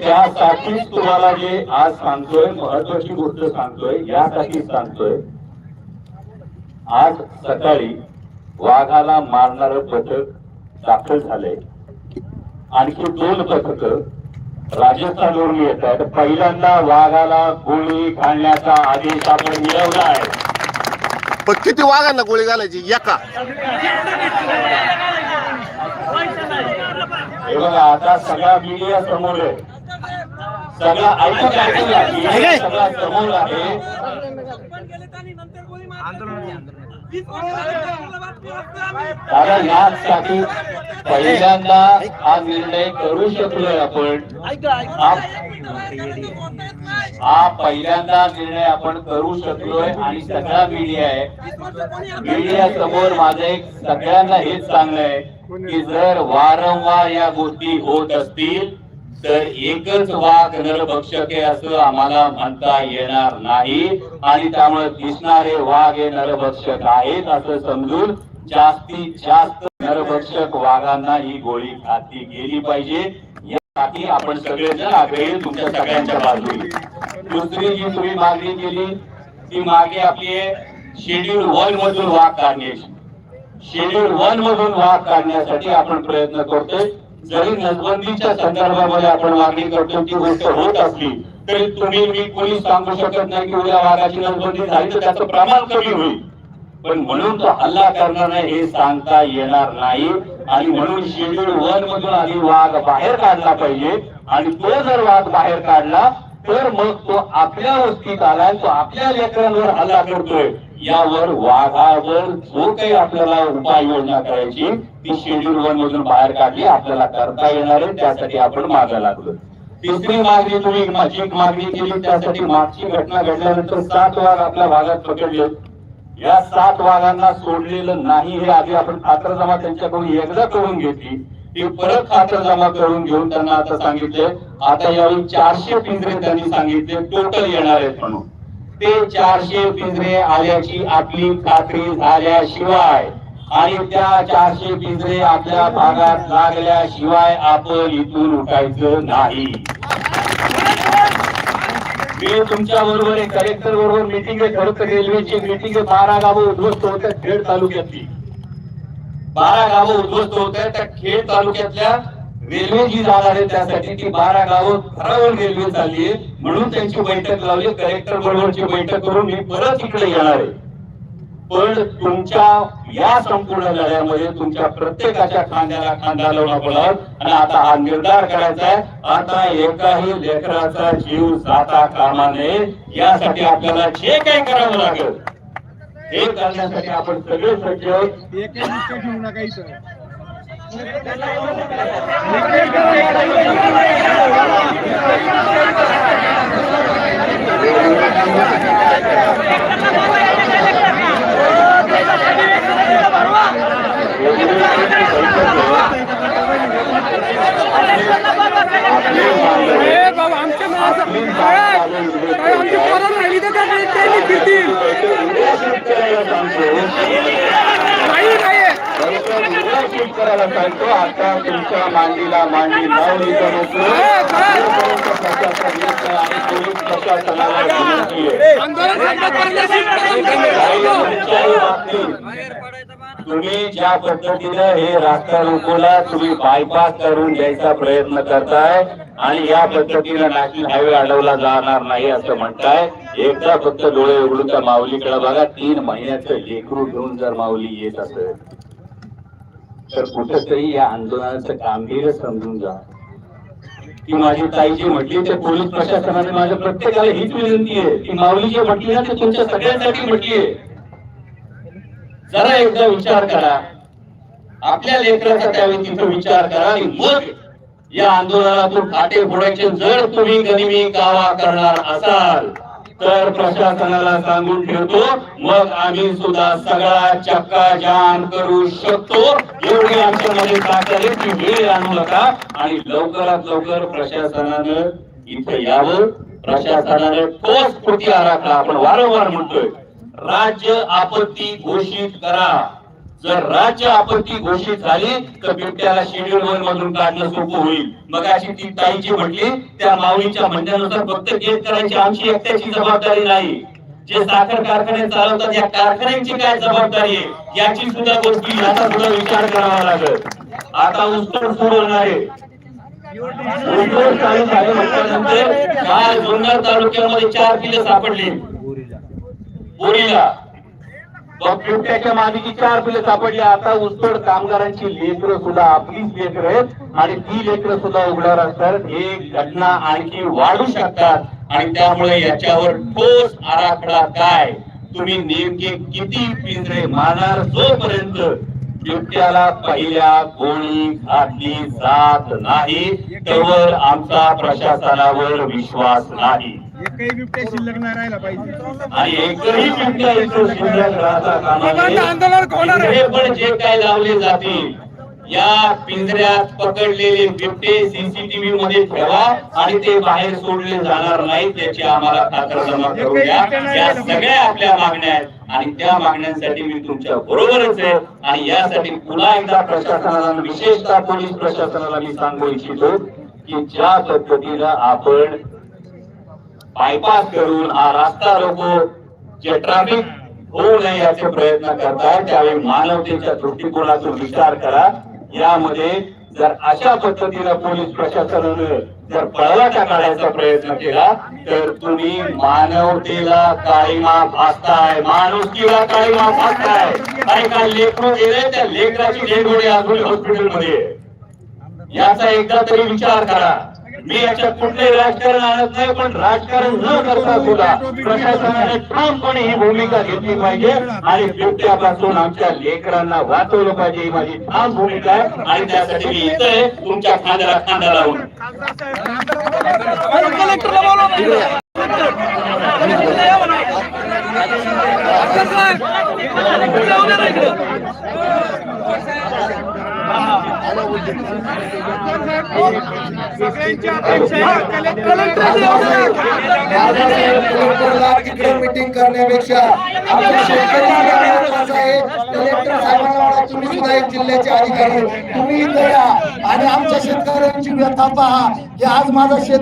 त्यासाठीच तुम्हाला जे आज सांगतोय महत्वाची गोष्ट सांगतोय यासाठी सांगतोय आज सकाळी वाघाला मारणार पथक दाखल झालंय. आणखी दोन पथक राजस्थानवरून येत आहेत. पहिल्यांदा वाघाला गोळी घालण्याचा आदेश आपण मिळवला आहे. पण किती वाघांना गोळी घालायची? एका. हे बघा आता सगळा मीडिया समोर आहे. सगळा समोर आहे. कारण यासाठी पहिल्यांदा हा निर्णय करू शकलोय आपण. हा- हा पहिल्यांदा निर्णय आपण करू शकलोय आणि सगळा मीडिया आहे. मीडिया समोर माझं एक सगळ्यांना हेच सांगणं आहे की जर वारंवार या गोष्टी होत असतील तर एकच वाघ नरभक्षक आहे असं आम्हाला म्हणता येणार नाही. आणि त्यामुळे दिसणारे वाघ हे नरभक्षक आहेत असं समजून जास्तीत जास्त नरभक्षक वाघांना ही गोळी घातली गेली पाहिजे. यासाठी आपण सगळेजण आग्रही तुमच्या सगळ्यांच्या बाजूने. दुसरी जी तुम्ही मागणी केली ती मागे आपली शेड्यूल वन मधून वाघ काढण्याची. शेड्यूल वन मधून वाघ काढण्यासाठी आपण प्रयत्न करतोय. जरी नसबंदीच्या संदर्भामध्ये आपण मागणी करतो ती गोष्ट होत असली तरी तुम्ही मी कोणी सांगू शकत नाही की उद्या वाघाची नसबंदी झाली तर त्याचं प्रमाण कमी होईल. पण म्हणून तो हल्ला करणार नाही हे सांगता येणार नाही. आणि म्हणून शेड्यूल वन मधून आधी वाघ बाहेर काढला पाहिजे. आणि तो जर वाघ बाहेर काढला तर मग तो आपल्या वस्तीत आलाय तो आपल्या लेकरांवर हल्ला करतोय. यावर वाघावर जो काही आपल्याला उपाययोजना करायची ती शेड्यूल वन मधून बाहेर काढली आपल्याला करता येणार आहे त्यासाठी आपण मागा लागलो. तिसरी मागणी तुम्ही जी मागणी केली त्यासाठी मागची घटना घडल्यानंतर सात वाघ आपल्या भागात पकडले. या सात वाघांना सोडलेलं नाही हे आधी आपण खात्र जमा त्यांच्याकडून एकदा करून घेतली. ती परत खातरजमा करून घेऊन त्यांना आता सांगितले आता यावेळी चारशे पिंजरे त्यांनी सांगितले टोटल येणार आहेत म्हणून. ते चारशे पिंजरे आल्याची आपली खात्री झाल्याशिवाय आणि त्या चारशे पिंजरे आपल्या भागात लागल्याशिवाय आपण इथून उठायचं नाही. मी तुमच्या बरोबर आहे कलेक्टर बरोबर मिटिंग आहे. खरं तर रेल्वेची मिटिंग आहे. बारा गावं उद्ध्वस्त होत आहेत खेड तालुक्यातली. बारा गावं उद्ध्वस्त होत आहेत त्या खेड तालुक्यातल्या रेल्वे जी जाणार आहे त्यासाठी ती बारा गावं ठरावून रेल्वे चालली आहे म्हणून त्यांची बैठक लावली. कलेक्टर बरोबरची बैठक करून मी परत इकडे येणार आहे. पण तुमच्या या संपूर्ण लढ्यामध्ये तुमच्या प्रत्येकाच्या खांद्याला खांदा लावून आपण आणि आता हा निर्धार करायचा आहे. आता एकाही लेकराचा जीव जाता कामा नये. यासाठी आपल्याला जे काही करावं लागेल हे करण्यासाठी आपण सगळे सज्ज आमच्या मनात काय आमची पोरं राहिली तर त्या त्यांनी फिरतील नाही नाही करायला सांगतो. आता तुमच्या मांडीला मांडी लावली प्रशासनाला विनंती आहे. तुम्ही ज्या पद्धतीनं हे रास्ता रोकोला तुम्ही बायपास करून द्यायचा प्रयत्न करताय आणि या पद्धतीनं नॅशनल हायवे अडवला जाणार नाही असं म्हणताय. एकदा फक्त डोळे उघडून त्या माऊलीकडे बघा. तीन महिन्याचं लेकरू घेऊन जर माऊली येत असेल तर कुठेतरी या आंदोलनाचं गांभीर्य समजून जा. ती माझी ताई जी म्हटली ते पोलीस प्रशासनाने माझ्या प्रत्येकाला हीच विनंती आहे. ती माऊली जी म्हटली ना ते तुमच्या सगळ्यांसाठी म्हटली आहे. जरा एकदा विचार करा. आपल्या लेकराचा त्यावेळी तिथं विचार करा आणि मग या आंदोलनातून काटे फोडायचे जर तुम्ही गनिमी कावा करणार असाल. तर प्रशासनाला सांगून ठेवतो मग आम्ही सुद्धा सगळा चक्का जाम करू शकतो. एवढी आमच्यामध्ये ताकद की वेळ आणू नका. आणि लवकरात लवकर प्रशासनानं इथे यावं. प्रशासनाने ठोस कृती आराखडा आपण वारंवार म्हणतोय. राज्य आपत्ती घोषित करा. जर राज्य आपत्ती घोषित झाली तर बिबट्याला शेड्यूल वन मधून काढणं सोपं होईल. मग अशी ती ताईची म्हटली त्या माऊलीच्या म्हणण्यानुसार फक्त केस करायची आमची एकट्याची जबाबदारी नाही. जे साखर कारखाने चालवतात या कारखान्यांची काय जबाबदारी आहे? याची सुद्धा गोष्टी याचा सुद्धा विचार करावा लागेल. आता उत्तर सुरू होणार आहे. चालू काल जुन्नर तालुक्यामध्ये चार किल्ले सापडले. बोरीला. मग बिबट्याच्या चार पिल्ले सापडली. आता उस्तड कामगारांची लेकरं सुद्धा आपलीच लेकरं आहेत. आणि ती लेकरं सुद्धा उघड्यावर असतात हे घटना आणखी वाढू शकतात. आणि त्यामुळे याच्यावर ठोस आराखडा काय? तुम्ही नेमके किती पिंजरे मारणार? जोपर्यंत बिबट्याला पहिल्या गोळी घातली जात नाही तोवर आमचा प्रशासनावर विश्वास नाही. एकही बिबट्या शिल्लक नाही राहिला पाहिजे आणि एकही बिबट्या इथं शिल्लक राहता कामा नये. आंदोलन होणार आहे. पिंजरे पण जे काय लावले जातील या पिंजऱ्यात पकडलेले बिबटे सीसीटीव्ही मध्ये ठेवा आणि ते बाहेर सोडले जाणार नाही त्याची आम्हाला खातरजमा करू द्या या सगळ्या आपल्या मागण्या आहेत आणि त्या मागण्यांसाठी मी तुमच्या बरोबरच आहे आणि यासाठी पुन्हा एकदा प्रशासनाला विशेषतः पोलीस प्रशासनाला मी सांगू इच्छितो की ज्या पद्धतीनं आपण बायपास करून हा रस्ता रोको. जे ट्रॅफिक होऊ नये याचे प्रयत्न करताय त्यावेळी मानवतेच्या दृष्टिकोनातून विचार करा. यामध्ये जर अशा पद्धतीनं पोलीस प्रशासनानं जर पळवाटा काढायचा प्रयत्न केला तर तुम्ही मानवतेला काळीमा फासताय माणुसकीला काळीमा फासताय आणि काय लेकरू गेले त्या लेकराची डेडबॉडी अजून हॉस्पिटलमध्ये आहे. याचा एकदा तरी विचार करा. मी याच्यात कुठले राजकारण आणत नाही पण राजकारण न करता सुद्धा प्रशासनाने ठामपणे ही भूमिका घेतली पाहिजे आणि बिबट्यापासून आमच्या लेकरांना वाचवलं पाहिजे ही माझी ठाम भूमिका आहे. आणि त्यासाठी मी इथं आहे तुमच्या खांद्याला खांदा लावून कलेक्टरला बोलवा ना. कलेक्टरला या म्हणा. डॉक्टर साहेब, जाऊ द्या ना इकडं. सगळ्यांची अपेक्षा आहे कलेक्टर कलेक्टरला येऊ द्या. इकडे मीटिंग करण्यापेक्षा आमच्या शेतकरी आहे कलेक्टर साहेबांना तुम्ही सुद्धा एक जिल्ह्याचे अधिकारी. तुम्ही इथे या आणि आमच्या शेतकऱ्यांची व्यथा पहा. की आज माझा शेत